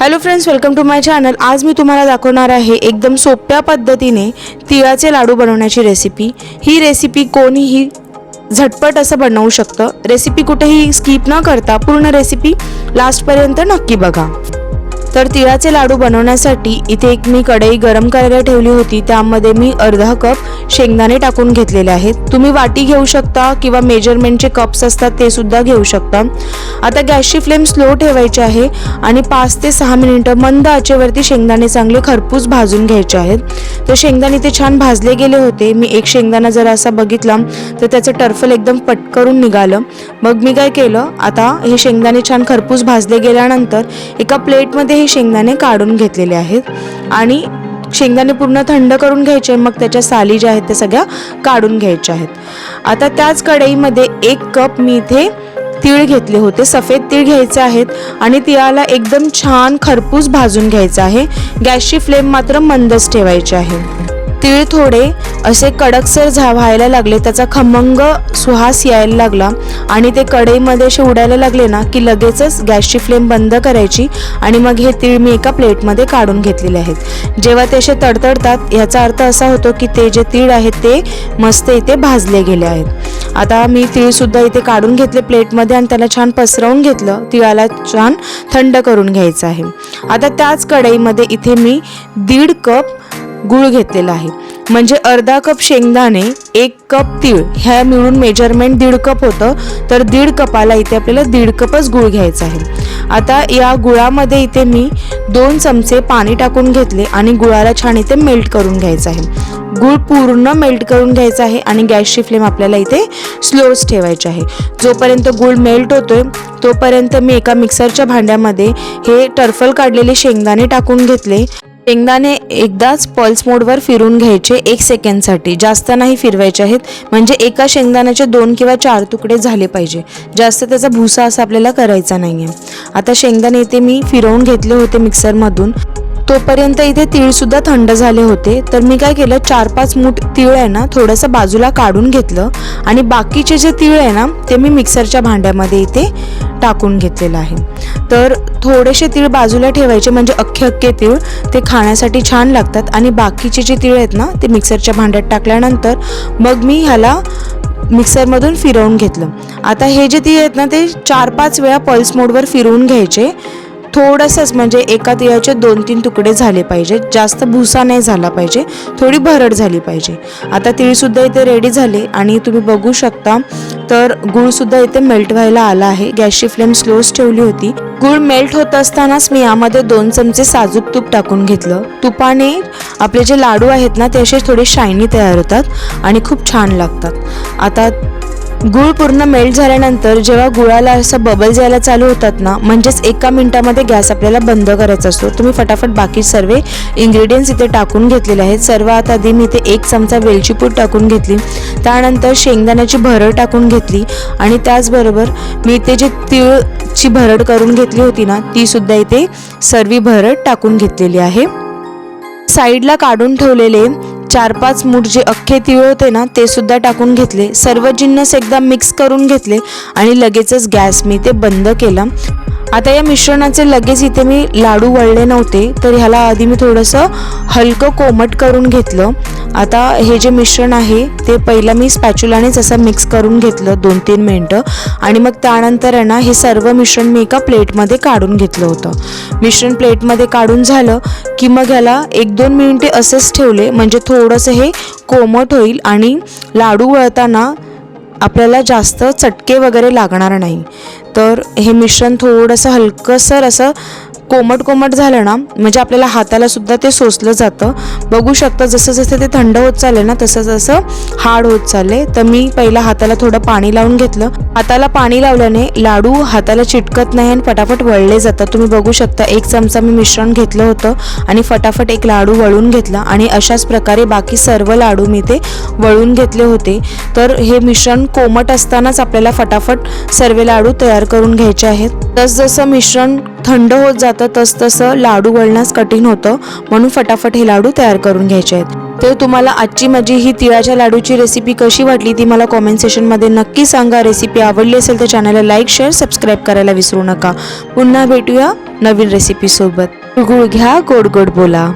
Hello friends welcome to my channel आज मी तुम्हाला दाखवणार आहे एकदम सोप्या पद्धतीने तिळाचे लाडू बनवण्याची रेसिपी ही रेसिपी कोणीही झटपट असं बनवू शकतं. रेसिपी कुठेही स्किप न करता पूर्ण रेसिपी लास्टपर्यंत नक्की बघा. तर तिळाचे लाडू बनवण्यासाठी इथे एक मी कढई गरम करायला ठेवली होती. त्यामध्ये मी अर्धा कप शेंगदाणे टाकून घेतलेले आहेत. तुम्ही वाटी घेऊ शकता किंवा मेजरमेंटचे कप्स असतात ते सुद्धा घेऊ शकता. आता गॅसची फ्लेम स्लो ठेवायची आहे आणि पाच ते सहा मिनिटं मंद आचेवरती शेंगदाणे चांगले खरपूस भाजून घ्यायचे आहेत. तर शेंगदाणे ते छान भाजले गेले होते. मी एक शेंगदाणा जर असा बघितला तर त्याचं टर्फल एकदम पटकरून निघालं. मग मी काय केलं आता हे शेंगदाणे छान खरपूस भाजले गेल्यानंतर एका प्लेटमध्ये शेंगदाणे काढून घेतलेले आहेत. आणि शेंगदाणे पूर्ण थंड करून घ्यायचे मग त्याच्या साली ज्या आहेत त्या सगळ्या काढून घ्यायच्या आहेत. आता त्याच कढईमध्ये एक कप मी इथे तीळ घेतले होते. सफेद तीळ घ्यायचे आहेत आणि तिळाला एकदम छान खरपूस भाजून घ्यायचं आहे. गॅसची फ्लेम मात्र मंदच ठेवायची आहे. तीळ थोडे असे कडकसर झा व्हायला लागले. त्याचा खमंग सुहास यायला लागला. आणि ते कढईमध्ये असे उडायला लागले ना की लगेचच गॅसची फ्लेम बंद करायची आणि मग हे तीळ मी एका प्लेटमध्ये काढून घेतलेले आहेत. जेव्हा ते असे तडतडतात याचा अर्थ असा होतो की ते जे तीळ आहेत ते मस्त इथे भाजले गेले आहेत. आता मी तीळसुद्धा इथे काढून घेतले प्लेटमध्ये आणि त्याला छान पसरवून घेतलं. तिळाला छान थंड करून घ्यायचं आहे. आता त्याच कढईमध्ये इथे मी दीड कप गूळ घेतलेला आहे. म्हणजे अर्धा कप शेंगदाणे एक कप तीळ ह्या मिळून मेजरमेंट दीड कप होतं. तर दीड कपाला इथे आपल्याला दीड कपच गूळ घ्यायचा आहे. आता या गुळामध्ये इथे मी दोन चमचे पाणी टाकून घेतले आणि गुळाला छान इथे मेल्ट करून घ्यायचं आहे. गूळ पूर्ण मेल्ट करून घ्यायचा आहे आणि गॅसची फ्लेम आपल्याला इथे स्लोच ठेवायची आहे. जोपर्यंत गुळ मेल्ट होतोय तोपर्यंत मी एका मिक्सरच्या भांड्यामध्ये हे टर्फल काढलेले शेंगदाणे टाकून घेतले. शेंगदाणे एकदाच पल्स मोडवर फिरून घ्यायचे एक सेकंडसाठी. जास्त नाही फिरवायचे आहेत. म्हणजे एका शेंगदाण्याचे दोन किंवा चार तुकडे झाले पाहिजे. जास्त त्याचा भुसा असा आपल्याला करायचा नाही आहे आता शेंगदाणे इथे मी फिरवून घेतले होते मिक्सरमधून तोपर्यंत इथे तीळसुद्धा थंड झाले होते. तर मी काय केलं चार पाच मूठ तीळ आहे ना थोडंसं बाजूला काढून घेतलं. आणि बाकीचे जे तीळ आहे ना ते मी मिक्सरच्या भांड्यामध्ये इथे टाकून घेतलेलं आहे. तर थोडेसे तीळ बाजूला ठेवायचे म्हणजे अख्खे अख्खे तीळ ते खाण्यासाठी छान लागतात. आणि बाकीचे जे तीळ आहेत ना ते मिक्सरच्या भांड्यात टाकल्यानंतर मग मी ह्याला मिक्सरमधून फिरवून घेतलं. आता हे जे तीळ आहेत ना ते चार पाच वेळा पल्स मोडवर फिरवून घ्यायचे. थोडंसंच म्हणजे एका तिळाचे दोन तीन तुकडे झाले पाहिजे. जास्त भुसा नाही झाला पाहिजे. थोडी भरड झाली पाहिजे. आता तिळसुद्धा इथे रेडी झाले आणि तुम्ही बघू शकता तर गुळसुद्धा इथे मेल्ट व्हायला आला आहे. गॅसची फ्लेम स्लोच ठेवली होती. गूळ मेल्ट होत असतानाच मी यामध्ये दोन चमचे साजूक तूप टाकून घेतलं. तुपाने आपले जे लाडू आहेत ना ते असे थोडे शायनी तयार होतात आणि खूप छान लागतात. आता गूळ पूर्ण मेल्ट झाल्यानंतर जेव्हा गुळाला असं बबल्स यायला चालू होतात ना म्हणजेच एका मिनिटामध्ये गॅस आपल्याला बंद करायचा असतो. तुम्ही फटाफट बाकी सर्व इन्ग्रेडियंट्स इथे टाकून घेतलेले आहेत. सर्वात आधी मी इथे एक चमचा वेलची पूड टाकून घेतली. त्यानंतर शेंगदाण्याची भरड टाकून घेतली. आणि त्याचबरोबर मी इथे जे तिळची भरड करून घेतली होती ना तीसुद्धा इथे सर्वी भरड टाकून घेतलेली आहे. साईडला काढून ठेवलेले चार पाच मूठ जे अख्खे तिळ होते ना ते सुद्धा टाकून घेतले. सर्व जिन्नस एकदा मिक्स करून घेतले आणि लगेचच गॅस मी ते बंद केला. आता या मिश्रणाचे लगेच इथे मी लाडू वळले नव्हते तर ह्याला आधी मी थोडंसं हलकं कोमट करून घेतलं. आता हे जे मिश्रण आहे ते पहिलं मी स्पॅच्युलानेच असं मिक्स करून घेतलं दोन तीन मिनटं. आणि मग त्यानंतर आहे ना हे सर्व मिश्रण मी एका प्लेटमध्ये काढून घेतलं होतं. मिश्रण प्लेटमध्ये काढून झालं की मग ह्याला एक दोन मिनिटे असेच ठेवले म्हणजे थोडंसं हे कोमट होईल आणि लाडू वळताना आपल्याला जास्त चटके वगैरे लागणार नाही. तर हे मिश्रण थोडंसं हलकंसर असं कोमट कोमट झालं ना म्हणजे आपल्याला हाताला सुद्धा ते सोसलं जातं. बघू शकता जसं जसं ते थंड होत चालले ना तसं जसं हाड होत चालले तर मी पहिला हाताला थोडं पाणी लावून घेतलं. हाताला पाणी लावल्याने लाडू हाताला चिटकत नाही आणि फटाफट वळले जातात. तुम्ही बघू शकता एक चमचा मी मिश्रण घेतलं होतं आणि फटाफट एक लाडू वळून घेतला. आणि अशाच प्रकारे बाकी सर्व लाडू मी ते वळून घेतले होते. तर हे मिश्रण कोमट असतानाच आपल्याला फटाफट सर्व लाडू तयार करून घ्यायचे आहेत. तसजसं मिश्रण थंड होत जातं तसतसं लाडू वळण्यास कठीण होतं. म्हणून फटाफट हे लाडू तयार करून घ्यायचे आहेत. तर तुम्हाला आजची माझी ही तिळाच्या लाडूची रेसिपी कशी वाटली ती मला कॉमेंट सेशनमध्ये नक्की सांगा. रेसिपी आवडली असेल तर चॅनलला लाईक शेअर सबस्क्राईब करायला विसरू नका. पुन्हा भेटूया नवीन रेसिपीसोबत गुळ घ्या गोड गोड बोला.